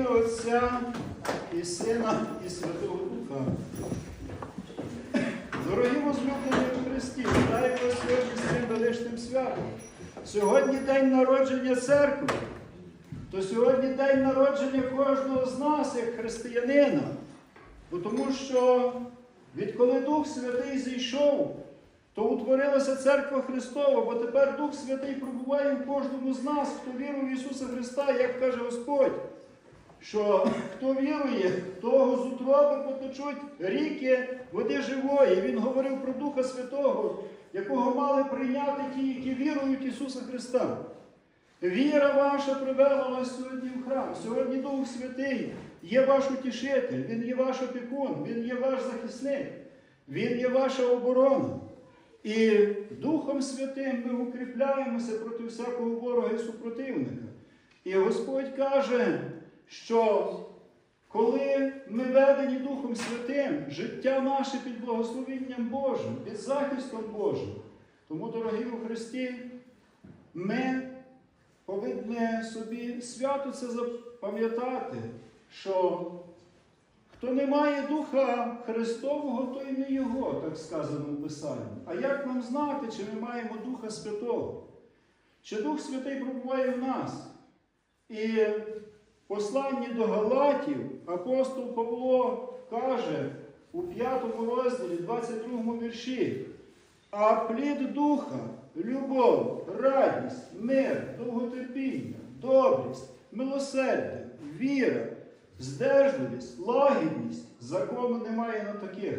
ім'я Отця і Сина, і Святого Духа. Дорогі возлюблені в Христі, вітаю сьогодні з цим величним святом. Сьогодні день народження церкви, то сьогодні день народження кожного з нас, як християнина. Бо тому що відколи Дух Святий зійшов, то утворилася церква Христова, бо тепер Дух Святий пробуває в кожному з нас, хто вірує в Ісуса Христа, як каже Господь, що хто вірує, того з утроби потечуть ріки води живої. Він говорив про Духа Святого, якого мали прийняти ті, які вірують Ісуса Христа. Віра ваша привела вас сьогодні в храм. Сьогодні Дух Святий є ваш утішитель, Він є ваш опікун, Він є ваш захисник, Він є ваша оборона. І Духом Святим ми укріпляємося проти всякого ворога і супротивника. І Господь каже, що коли ми ведені Духом Святим, життя наше під благословенням Божим, під захистом Божим. Тому, дорогі у Христі, ми повинні собі свято це запам'ятати, що хто не має Духа Христового, то й не Його, так сказано в Писанні. А як нам знати, чи ми маємо Духа Святого? Чи Дух Святий пробуває в нас? І посланні до Галатів апостол Павло каже у 5 розділі, 22 вірші, а плід Духа, любов, радість, мир, довготерпіння, добрість, милосердя, віра, здержливість, лагідність, закону немає на таких.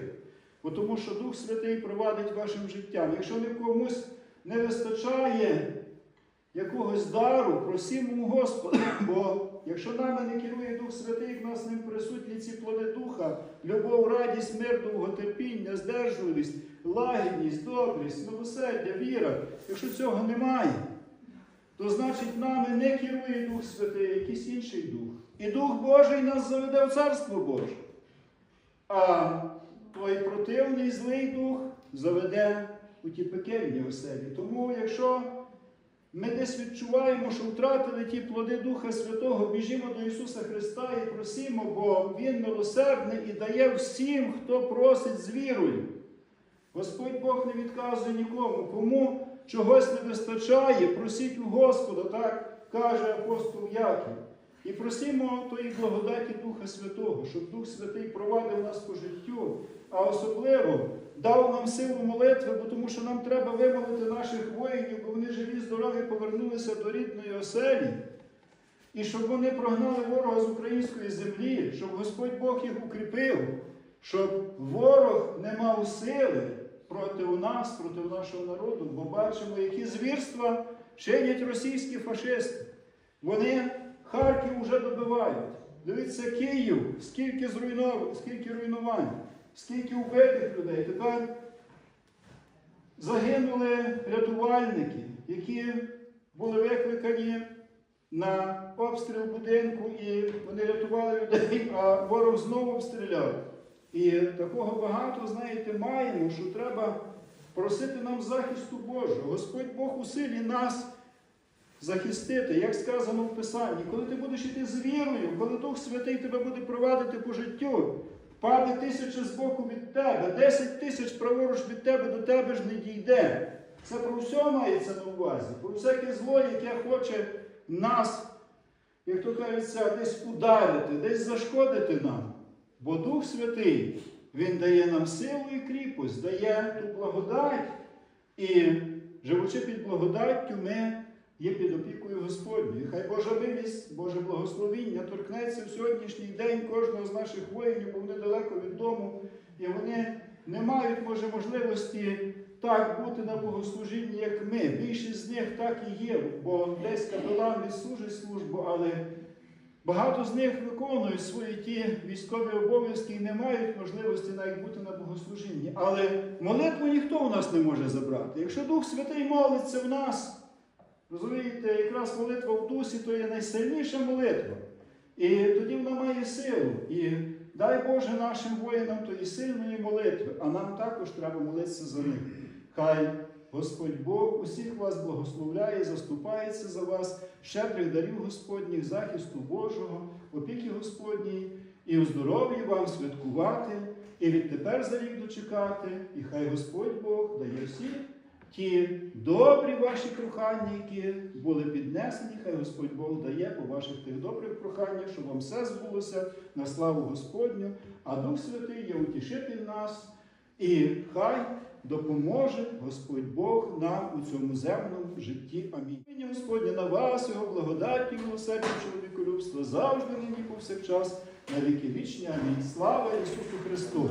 Бо тому що Дух Святий провадить вашим життям. Якщо не комусь не вистачає якогось дару, просімо Господа. Бо якщо нами не керує Дух Святий, в нас ним присутні ці плоди Духа, любов, радість, мир, довготерпіння, здержливість, лагідність, добрість, милосердя, віра. Якщо цього немає, то значить нами не керує Дух Святий, якийсь інший дух. І Дух Божий нас заведе в Царство Боже. А той противний злий дух заведе у ті пекельні оселі. Тому, якщо ми десь відчуваємо, що втратили ті плоди Духа Святого, біжимо до Ісуса Христа і просимо, бо Він милосердний і дає всім, хто просить з вірою. Господь Бог не відказує нікому. Кому чогось не вистачає, просіть у Господа, так каже апостол Яків. І просимо тої благодаті Духа Святого, щоб Дух Святий провадив нас по життю, а особливо дав нам силу молитви, бо тому що нам треба вимолити наших воїнів, бо вони живі, здорові повернулися до рідної оселі. І щоб вони прогнали ворога з української землі, щоб Господь Бог їх укріпив, щоб ворог не мав сили проти нас, проти нашого народу, бо бачимо, які звірства чинять російські фашисти. Вони Харків вже добивають. Дивіться, Київ, скільки зруйнов... скільки руйнувань, скільки вбитих людей. Тепер загинули рятувальники, які були викликані на обстріл будинку, і вони рятували людей, а ворог знову обстріляв. І такого багато, знаєте, маємо, що треба просити нам захисту Божого. Господь Бог у силі нас захистити, як сказано в Писанні, коли ти будеш йти з вірою, коли Дух Святий тебе буде провадити по життю, впаде тисяча з боку від тебе, десять тисяч праворуч від тебе до тебе ж не дійде. Це про все мається на увазі, про всяке зло, яке хоче нас, як то кажеться, десь ударити, десь зашкодити нам. Бо Дух Святий, Він дає нам силу і кріпость, дає ту благодать. І живучи під благодаттю, ми є під опікою Господньою. Хай Божа милість, Боже благословіння торкнеться в сьогоднішній день кожного з наших воїнів, бо вони далеко від дому, і вони не мають, може, можливості так бути на богослужінні, як ми. Більшість з них так і є, бо десь капелан відслужить службу, але багато з них виконують свої ті військові обов'язки і не мають можливості навіть бути на богослужінні. Але молитву ніхто у нас не може забрати. Якщо Дух Святий молиться в нас, Розумієте, якраз молитва в дусі то є найсильніша молитва. І тоді вона має силу. І дай Боже нашим воїнам тої сильної молитви, а нам також треба молитися за них. Хай Господь Бог усіх вас благословляє, заступається за вас, щедрих дарів Господніх, захисту Божого, опіки Господній, і у здоров'ї вам святкувати, і відтепер за рік дочекати, і хай Господь Бог дає всі ті добрі ваші прохання, які були піднесені, хай Господь Бог дає по ваших тих добрих проханнях, щоб вам все збулося на славу Господню, а Дух Святий є утішитель нас, і хай допоможе Господь Бог нам у цьому земному житті. Амінь. Нині Господнє на вас, його благодаті, милосердя, чоловіколюбства, завжди нині повсякчас, на віки вічні. Амінь. Слава Ісусу Христу!